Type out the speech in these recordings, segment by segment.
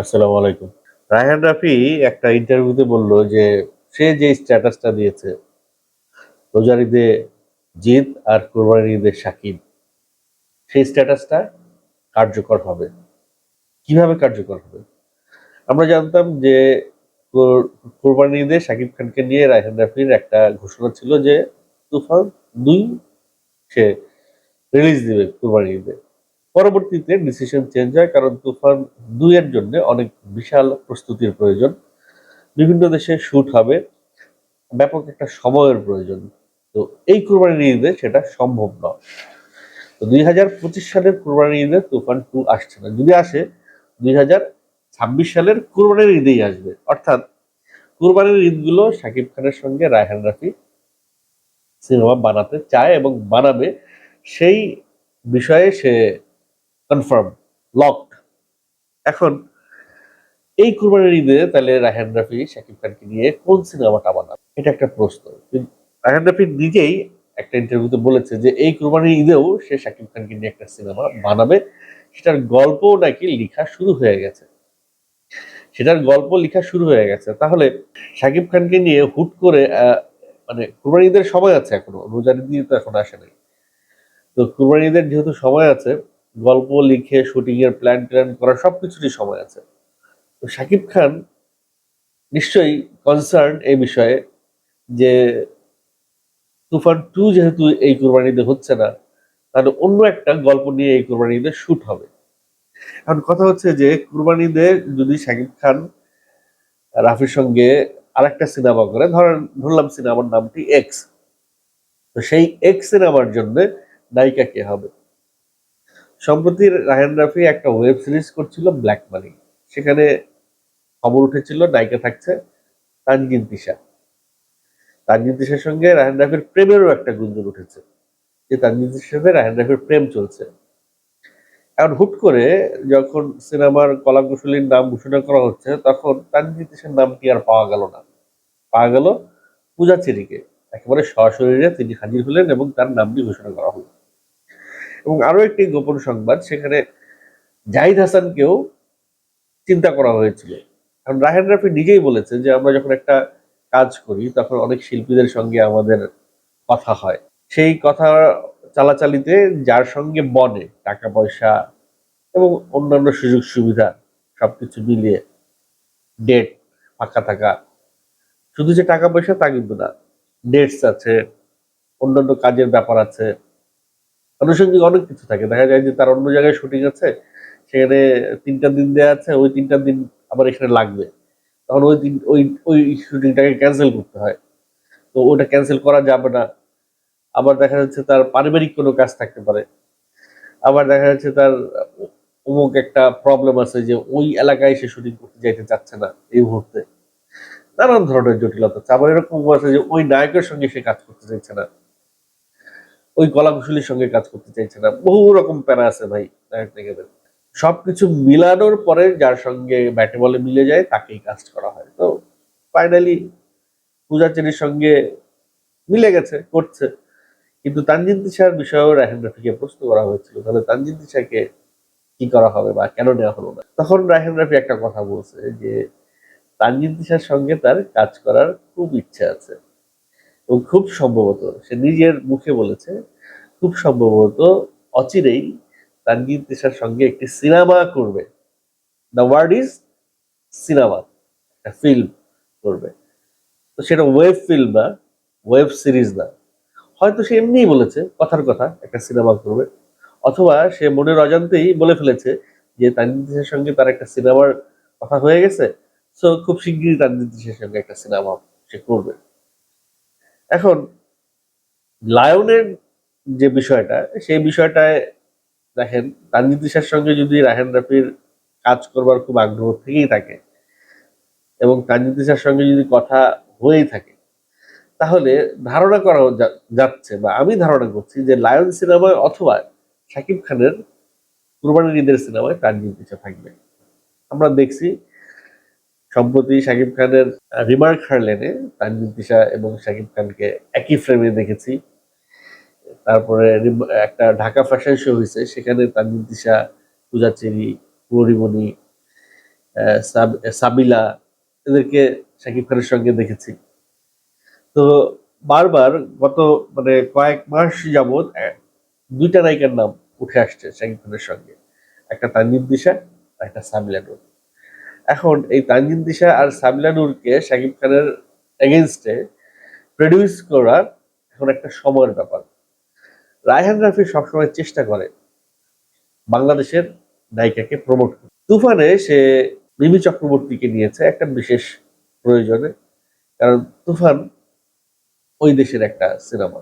আসসালামু আলাইকুম। রায়হান রাফি একটা ইন্টারভিউতে বলল যে, সে যে স্ট্যাটাসটা দিয়েছে রোজার ঈদে জিদ আর কোরবানির ঈদে সাকিব সেই স্ট্যাটাসটা কার্যকর হবে? কীভাবে কার্যকর হবে? আমরা জানতাম যে, কোর- কোরবানির ঈদে সাকিব খানকে নিয়ে রায়হান রাফির একটা ঘোষণা ছিল যে, তুফান দুই সে রিলিজ দিবে কোরবানির ঈদে। পরবর্তীতে ডিসিশন চেঞ্জ হয়, কারণ তুফান দুইয়ের জন্য অনেক বিশাল প্রস্তুতির প্রয়োজন। বিভিন্ন দেশে শুট হবে, ব্যাপক একটা সময়ের প্রয়োজন। তো এই কোরবানির ঈদে সেটা সম্ভব নয়। তো দুই হাজার পঁচিশ সালের কোরবানির ঈদে তুফান টু আসছে না। যদি আসে, দুই হাজার ছাব্বিশ সালের কোরবানির ঈদেই আসবে। অর্থাৎ কোরবানির ঈদগুলো শাকিব খানের সঙ্গে রায়হান রাফি সিনেমা বানাতে চায় এবং বানাবে, সেই বিষয়ে সে কনফার্ম লকড এখন, এই কুরবানির ঈদে তাহলে রায়হান রাফি, শাকিব খানকে নিয়ে কোন সিনেমাটা বানাবে? এটা একটা প্রশ্ন। রায়হান রাফি নিজেই একটা ইন্টারভিউতে বলেছে যে, এই কুরবানির ঈদেও সে শাকিব খানকে নিয়ে একটা সিনেমা বানাবে। সেটার গল্প নাকি লেখা শুরু হয়ে গেছে। সেটার গল্প লেখা শুরু হয়ে গেছে। তাহলে শাকিব খানকে নিয়ে হুট করে মানে কুরবানি ঈদের সময় আছে এখনও। রোজার ঈদ তো এখন আসে নাই। তো কুরবানি ঈদের যেহেতু সময় আছে গল্প লিখে শুটিং এর প্ল্যান ট্যান করা সবকিছুরই সময় আছে। তো শাকিব খান নিশ্চয়ই কনসার্ন এই বিষয়ে যে তুফান টু যেহেতু এই কুরবানিতে হচ্ছে না, তাহলে অন্য একটা গল্প নিয়ে এই কুরবানিতে শুট হবে। এখন কথা হচ্ছে যে কুরবানিতে যদি শাকিব খান রাফির সঙ্গে আরেকটা সিনেমা করে, ধরেন, ধরলাম সিনেমার নামটি এক্স তো সেই এক্স সিনেমার জন্য নায়িকা কে হবে? সম্প্রতি রায়হান রাফি একটা ওয়েব সিরিজ করছিল ব্ল্যাক মানি সেখানে খবর উঠেছিল, নায়িকা থাকছে তানজিন তিশা। তানজিন তিশার সঙ্গে রায়হান রাফির প্রেমেরও একটা গুঞ্জন উঠেছে যে তানজিন তিশার সাথে রায়হান রাফির প্রেম চলছে। এখন হুট করে যখন সিনেমার কলাকুশলীর নাম ঘোষণা করা হচ্ছে, তখন তানজিন তিশার নামটি আর পাওয়া গেল না। পাওয়া গেল পূজা চেরিকে। একেবারে সশরীরে তিনি হাজির হলেন এবং তার নামটি ঘোষণা করা হলো। এবং আরও একটি গোপন সংবাদ, সেখানে জাহিদ হাসানকেও চিন্তা করা হয়েছিল। কারণ রাহেন রাফি নিজেই বলেছে যে, আমরা যখন একটা কাজ করি, তখন অনেক শিল্পীদের সঙ্গে আমাদের কথা হয়। সেই কথা চালাচালিতে যার সঙ্গে বনে টাকা পয়সা এবং অন্যান্য সুযোগ সুবিধা সবকিছু মিলিয়ে ডেট ফাঁকা থাকা, শুধু যে টাকা পয়সা তা কিন্তু না, ডেটস আছে, অন্যান্য কাজের ব্যাপার আছে আনুষঙ্গিক অনেক কিছু থাকে। দেখা যায় যে তার অন্য জায়গায় শুটিং আছে, সেখানে তিনটা দিন দেওয়া আছে, ওই তিনটা দিন আবার এখানে লাগবে। তখন ওই দিন ওই ওই শুটিংটাকে ক্যান্সেল করতে হয়। তো ওটা ক্যান্সেল করা যাবে না। আবার দেখা যাচ্ছে তার পারিবারিক কোনো কাজ থাকতে পারে। আবার দেখা যাচ্ছে তার অমুক একটা প্রবলেম আছে যে ওই এলাকায় সে শুটিং করতে যাইতে চাচ্ছে না এই মুহূর্তে। নানান ধরনের জটিলতা আছে। আবার এরকম আছে যে ওই নায়কের সঙ্গে সে কাজ করতে চাইছে না। ওই গলা কলাকুশলীর সঙ্গে কাজ করতে চাইছে না। বহু রকম প্যারা আছে ভাই সবকিছু মিলানোর পরে যার সঙ্গে ব্যাটে বলে মিলে যায়, তাকেই কাস্ট করা হয়। তো ফাইনালি পূজাচেরির সঙ্গে মিলে গেছে, করছে। কিন্তু তানজিন তিশার বিষয়েও রাহেন রাফিকে প্রশ্ন করা হয়েছিল, তাহলে তানজিন তিশাকে কি করা হবে বা কেন নেওয়া হলো না? তখন রাহেন রাফি একটা কথা বলছে যে, তানজিন তিশার সঙ্গে তার কাজ করার খুব ইচ্ছা আছে। এবং খুব সম্ভবত, সে নিজের মুখে বলেছে, খুব সম্ভবত অচিরেই তানজিন তিশার সঙ্গে একটি সিনেমা করবে। দ্য ওয়ার্ড ইজ সিনেমা একটা ফিল্ম করবে। তো সেটা ওয়েব ফিল্ম না ওয়েব সিরিজ না। হয়তো সে এমনিই বলেছে, কথার কথা, একটা সিনেমা করবে। অথবা সে মনের অজান্তেই বলে ফেলেছে যে তানজিন তিশার সঙ্গে তার একটা সিনেমার কথা হয়ে গেছে সো খুব শিগগিরই তানজিন তিশার সঙ্গে একটা সিনেমা সে করবে। এখন, লায়নের যে বিষয়টা, সেই বিষয়টায় দেখেন তানজিদ সঙ্গে যদি রাহেন রাফির কাজ করবার খুব আগ্রহ থেকেই থাকে এবং তানজিদ সঙ্গে যদি কথা হয়েই থাকে, তাহলে ধারণা করা যাচ্ছে বা আমি ধারণা করছি যে লায়ন সিনেমায় অথবা শাকিব খানের কুরবানির ঈদের সিনেমায় তানজিদ থাকবে। আমরা দেখছি সম্প্রতি শাকিব খানের রিমার্ক হারলেনে তানজিদ তিশা এবং শাকিব খানকে একই ফ্রেমে দেখেছি। তারপরে একটা ঢাকা ফ্যাশন শো হয়েছে সেখানে তানজিদ তিশা, পূজা চেরি, পরিমণি সাবিলা এদেরকে শাকিব খানের সঙ্গে দেখেছি। তো বারবার গত মানে কয়েক মাস যাবৎ দুইটা নায়িকার নাম উঠে আসছে শাকিব খানের সঙ্গে। একটা তানজিম দিশা একটা সাবিলা নূর এখন এই তানজিম দিশা আর সাবিলা নূরকে শাকিব খানের এগেনস্টে প্রডিউস করার এখন একটা সময়ের ব্যাপার। রায়হান রাফি সবসময় চেষ্টা করে বাংলাদেশের নায়িকাকে প্রমোট করে তুফানে সে মিমি চক্রবর্তীকে নিয়েছে একটা বিশেষ প্রয়োজনে, কারণ তুফান ওই দেশের একটা সিনেমা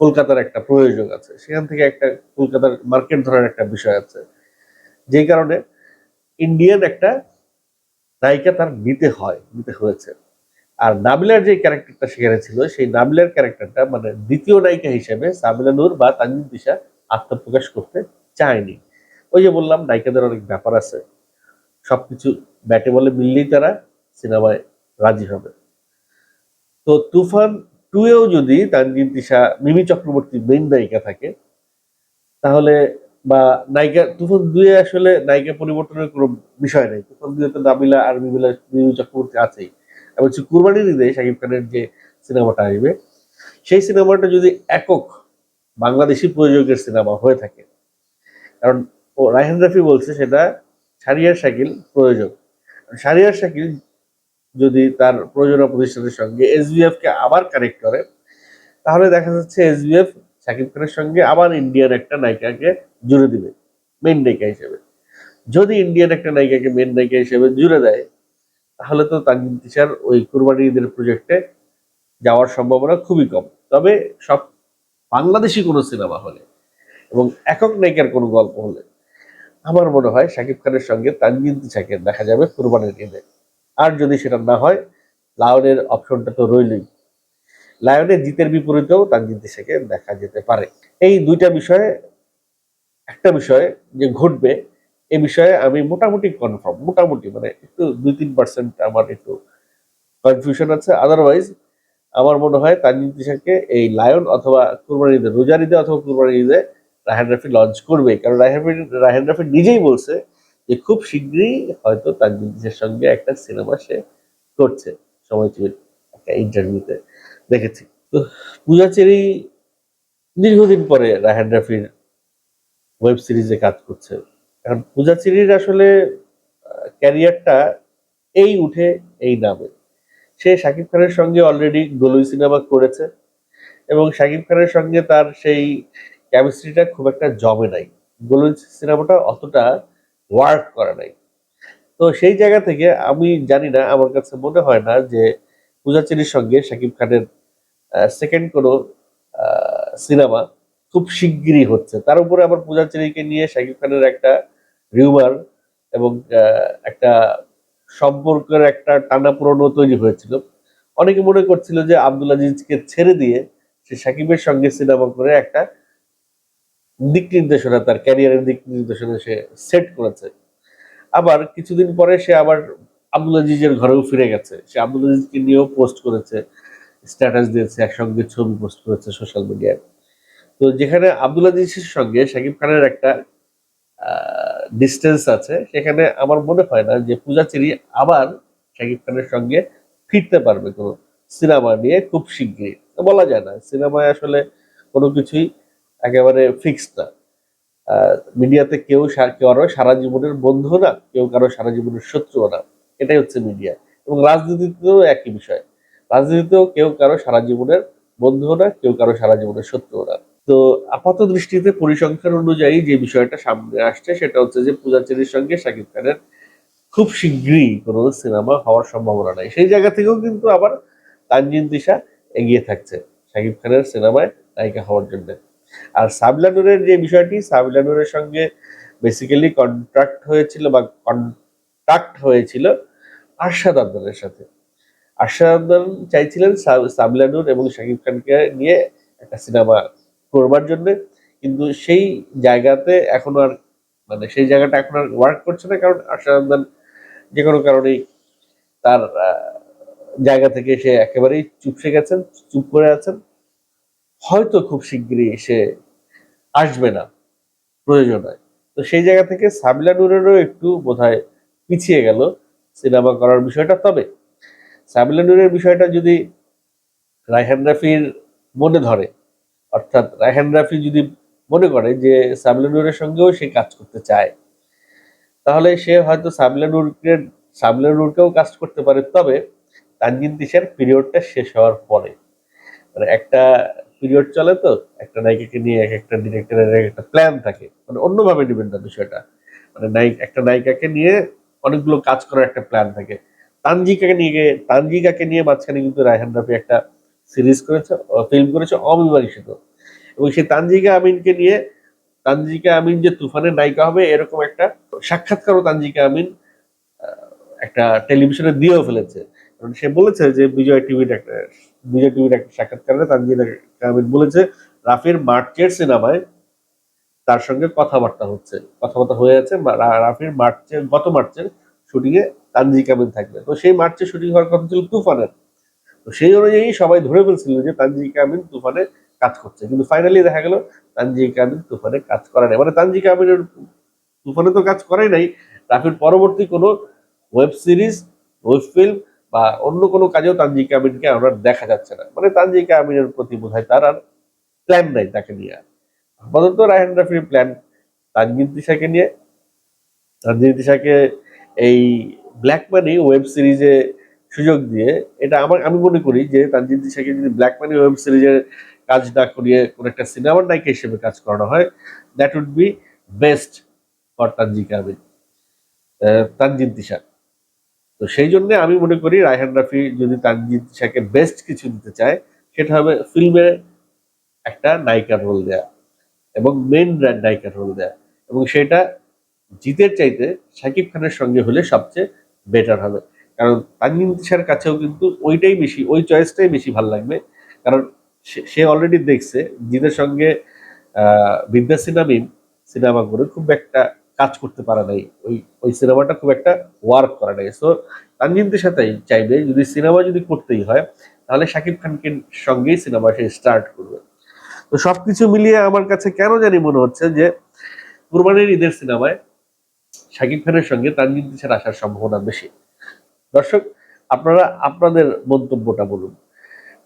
কলকাতার একটা প্রয়োজন আছে। সেখান থেকে একটা কলকাতার মার্কেট ধরার একটা বিষয় আছে। যেই কারণে ইন্ডিয়ান একটা নায়িকা তার নিতে হয় নিতে হয়েছে। আর নাবিলার যে ক্যারেক্টারটা সেখানে ছিল, সেই নাবিলার ক্যারেক্টারটা মানে দ্বিতীয় নায়িকা হিসেবে সামিলা নূর বা তানজিম দিশা আত্মপ্রকাশ করতে চায়নি। ওই যে বললাম, নায়িকাদের অনেক ব্যাপার আছে। সবকিছু ব্যাটে বলে মিললেই তারা সিনেমায় রাজি হবে। তো তুফান টু এও যদি তানজিম দিশা মিমি চক্রবর্তী মেইন নায়িকা থাকে, তাহলে বা নায়িকা, তুফান দুয়ে আসলে নায়িকা পরিবর্তনের কোনো বিষয় নেই। তুফান দুয়ে তো নাবিলা, আর মিমিলা, মিমি চক্রবর্তী আছেই। আমি বলছি কুরবানির ঈদে শাকিব খানের যে সিনেমাটা আসবে, সেই সিনেমাটা যদি একক বাংলাদেশি প্রযোজকের সিনেমা হয়ে থাকে, কারণ ও রায়হান রাফি বলছে সেটা শারিয়ার শাকিল প্রয়োজক। শারিয়ার শাকিল যদি তার প্রযোজনা প্রতিষ্ঠানের সঙ্গে এসবিএফ কে আবার কানেক্ট করে, তাহলে দেখা যাচ্ছে এসবিএফ শাকিব খানের সঙ্গে আবার ইন্ডিয়ান একটা নায়িকাকে জুড়ে দিবে মেন নায়িকা হিসেবে। যদি ইন্ডিয়ান একটা নায়িকাকে মেন নায়িকা হিসেবে জুড়ে দেয়, তাহলে তো তানজিম তিশার ওই কুরবানি ঈদের প্রজেক্টে যাওয়ার সম্ভাবনা খুবই কম। তবে সব বাংলাদেশি কোনো সিনেমা হলে এবং একক নায়িকার কোনো গল্প হলে, আমার মনে হয় শাকিব খানের সঙ্গে তানজিম তিশাকে দেখা যাবে কুরবানির ঈদে। আর যদি সেটা না হয়, লায়নের অপশনটা তো রইলই। লায়নে জিতের বিপরীতেও তানজিম তিশাকে দেখা যেতে পারে। এই দুইটা বিষয়ে, একটা বিষয়ে যে ঘটবে, এ বিষয়ে আমি মোটামুটি কনফার্ম মোটামুটি মানে একটু দুই তিন পার্সেন্ট আমার একটু কনফিউশন আছে। আদারওয়াইজ আমার মনে হয় তানজিম তিশাকে এই লায়ন অথবা কুরবানি ঈদে, রোজার ঈদে অথবা কুরবানি ঈদে রাহান রাফি লঞ্চ করবে কারণ রাহান রাহান রাফি নিজেই বলছে যে খুব শীঘ্রই হয়তো তানজিম তিশার সঙ্গে একটা সিনেমা সে করছে। সময় একটা ইন্টারভিউতে দেখেছি। তো পূজা চেরি দীর্ঘদিন পরে রাহান রাফির ওয়েব সিরিজে কাজ করছে। কারণ পূজা চেরির আসলে ক্যারিয়ারটা এই উঠে এই নামে। সে শাকিব খানের সঙ্গে অলরেডি গলুই সিনেমা করেছে এবং শাকিব খানের সঙ্গে তার সেই কেমিস্ট্রিটা খুব একটা জমে নাই। গলুই সিনেমাটা অতটা ওয়ার্ক করে নাই। তো সেই জায়গা থেকে আমি জানি না, আমার কাছে মনে হয় না যে পূজা চেরির সঙ্গে শাকিব খানের সেকেন্ড কোনো সিনেমা খুব শিগগিরই হচ্ছে। তার উপরে আবার পূজা চেরিকে নিয়ে শাকিব খানের একটা রিউমার এবং একটা সম্পর্কের একটা টানাপোড়েনও তৈরি হয়েছিল। অনেকে মনে করছিল যে আব্দুল আজিজকে ছেড়ে দিয়ে সে সাকিবের সঙ্গে সিনেমা করে একটা দিক নির্দেশনা, তার ক্যারিয়ারের দিক নির্দেশনা সে সেট করেছে। আবার কিছুদিন পরে সে আবার আব্দুল আজিজের ঘরেও ফিরে গেছে। সে আব্দুল আজিজকে নিয়েও পোস্ট করেছে। স্ট্যাটাস দিয়েছে একসঙ্গে ছবি পোস্ট করেছে সোশ্যাল মিডিয়ায় তো যেখানে আব্দুল আজিজের সঙ্গে শাকিব খানের একটা ডিস্টেন্স আছে, সেখানে আমার মনে হয় না যে পূজা চেরি আবার শাকিব খানের সঙ্গে ফিরতে পারবে কোনো সিনেমা নিয়ে খুব শিগগিরই। বলা যায় না সিনেমায় আসলে কোনো কিছুই একেবারে ফিক্সড না। মিডিয়াতে কেউ কারও সারা জীবনের বন্ধু না, কেউ কারও সারা জীবনের শত্রুও না। এটাই হচ্ছে মিডিয়া এবং রাজনীতিতেও একই বিষয়। রাজনীতিতেও কেউ কারও সারা জীবনের বন্ধুও না, কেউ কারও সারা জীবনের শত্রুও না। তো আপাত দৃষ্টিতে পরিসংখ্যান অনুযায়ী যে বিষয়টা সামনে আসছে সেটা হচ্ছে যে পূজাচেরির সঙ্গে শাকিব খানের খুব শীঘ্রই কোনো সিনেমা হওয়ার সম্ভাবনা নাই। সেই জায়গা থেকেও কিন্তু আবার তানজিন দিশা এগিয়ে থাকছে শাকিব খানের সিনেমায় নায়িকা হওয়ার জন্য। আর সাবিলানুরের যে বিষয়টি, সাবিলানুরের সঙ্গে বেসিক্যালি কন্ট্রাক্ট হয়েছিল বা কন্ট্রাক্ট হয়েছিল আরশাদ আবদানের সাথে। আরশাদ আবদান চাইছিলেন সাব- সাবিলানুর এবং শাকিব খানকে নিয়ে একটা সিনেমা করবার জন্য। কিন্তু সেই জায়গাতে এখন আর মানে সেই জায়গাটা এখন আর ওয়ার্ক করছে না, কারণ আরশাদ আবদান যে কোনো কারণেই তার জায়গা থেকে সে একেবারেই চুপসে গেছেন, চুপ করে আছেন। হয়তো খুব শিগগিরই সে আসবে না প্রয়োজন। হয় তো সেই জায়গা থেকে সাবিলা নুরেরও একটু বোধহয় পিছিয়ে গেল সিনেমা করার বিষয়টা। তবে সাবিলা নূরের বিষয়টা যদি রায়হান রাফির মনে ধরে, অর্থাৎ রায়হান রাফি যদি মনে করে যে সাবিলা নূরের সঙ্গেও সে কাজ করতে চায়, তাহলে সে হয়তো সাবিলা নূরকে সাবিলা নূরকেও কাজ করতে পারে। তবে তানজিন তিশার পিরিয়ডটা শেষ হওয়ার পরে মানে একটা পিরিয়ড চলে তো, একটা নায়িকাকে নিয়ে এক একটা ডিরেক্টরের এক একটা প্ল্যান থাকে মানে অন্যভাবে নেবেন না বিষয়টা। মানে নায়িক, একটা নায়িকাকে নিয়ে অনেকগুলো কাজ করার একটা প্ল্যান থাকে। তানজিকাকে নিয়ে তানজিকাকে নিয়ে মাঝখানে কিন্তু রায়হান রাফি একটা সিরিজ করেছে ফিল্ম করেছে অবিবাহিত এবং সেই তানজিকা আমিনকে নিয়ে, তানজিকা আমিন যে তুফানের নায়িকা হবে, এরকম একটা সাক্ষাৎকারও তানজিকা আমিন একটা টেলিভিশনে দিয়েও ফেলেছে। কারণ সে বলেছে যে বিজয় টিভির একটা, বিজয় টিভির একটা সাক্ষাৎকারে তানজিকা আমিন বলেছে, রাফির মার্চের সিনেমায় তার সঙ্গে কথাবার্তা হচ্ছে, কথাবার্তা হয়ে আছে রাফির মার্চের, গত মার্চের শুটিং এ তানজিক আমিন থাকবে। তো সেই মার্চে শুটিং হওয়ার কথা ছিল তুফানের। তো সেই অনুযায়ী সবাই ধরে ফেলছিল যে তানজিক আমিন তুফানে কাজ করছে। কিন্তু ফাইনালি দেখা গেল তানজিক আমিন তুফানে কাজ করে নাই। মানে তানজিক আমিনের তুফানে তো কাজ করাই নাই। রাফির পরবর্তী কোনো ওয়েব সিরিজ ওয়েব ফিল্ম বা অন্য কোনো কাজেও তানজিকা আমিনকে আমরা দেখা যাচ্ছে না। মানে তানজিকা আমিনের প্রতি বোধ হয় তার আর প্ল্যান নাই তাকে নিয়ে। আর আপাতত রায়হান রাফির প্ল্যান তানজিন তিশাকে নিয়ে। তানজিন তিশাকে এই ব্ল্যাক মানি ওয়েব সিরিজে সুযোগ দিয়ে এটা আমার আমি মনে করি যে তানজিন তিশাকে যদি ব্ল্যাক মানি ওয়েব সিরিজের কাজ না করিয়ে কোনো একটা সিনেমার নায়িকা হিসেবে কাজ করানো হয় that would be best for Tanjika Amin ah, Tanjin Tisha তো সেই জন্য আমি মনে করি রায়হান রাফি যদি তানজিন তিশাকে বেস্ট কিছু দিতে চায় সেটা হবে ফিল্মে একটা নায়িকার রোল দেয়া এবং মেন নায়িকার রোল দেয়া এবং সেটা জিতের চাইতে শাকিব খানের সঙ্গে হলে সবচেয়ে বেটার হবে। কারণ তানজিন তিশার কাছেও কিন্তু ওইটাই বেশি, ওই চয়েসটাই বেশি ভালো লাগবে। কারণ সে- অলরেডি দেখছে জিতের সঙ্গে বিদ্যা সিনামিন সিনেমা করে খুব একটা কাজ করতে পারে নাই। ওই ওই সিনেমাটা খুব একটা ওয়ার্ক করে নাই। সো তানজিন তিশাতেই চাইবে, যদি সিনেমা যদি করতেই হয়, তাহলে শাকিব খানকে সঙ্গেই সিনেমা সে স্টার্ট করবে। তো সবকিছু মিলিয়ে আমার কাছে কেন জানি মনে হচ্ছে যে কুরবানির ঈদের সিনেমায় শাকিব খানের সঙ্গে তানজিন তিশার আসার সম্ভাবনা বেশি। দর্শক, আপনারা আপনাদের মন্তব্যটা বলুন।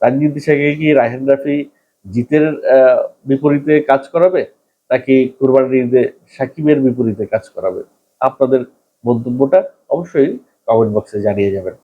তানজিন তিশাকে কি রাহেন রাফি জিতের বিপরীতে কাজ করাবে, নাকি কুরবানির ঈদে সাকিবের বিপরীতে কাজ করাবে? আপনাদের মন্তব্যটা অবশ্যই কমেন্ট বক্সে জানিয়ে যাবেন।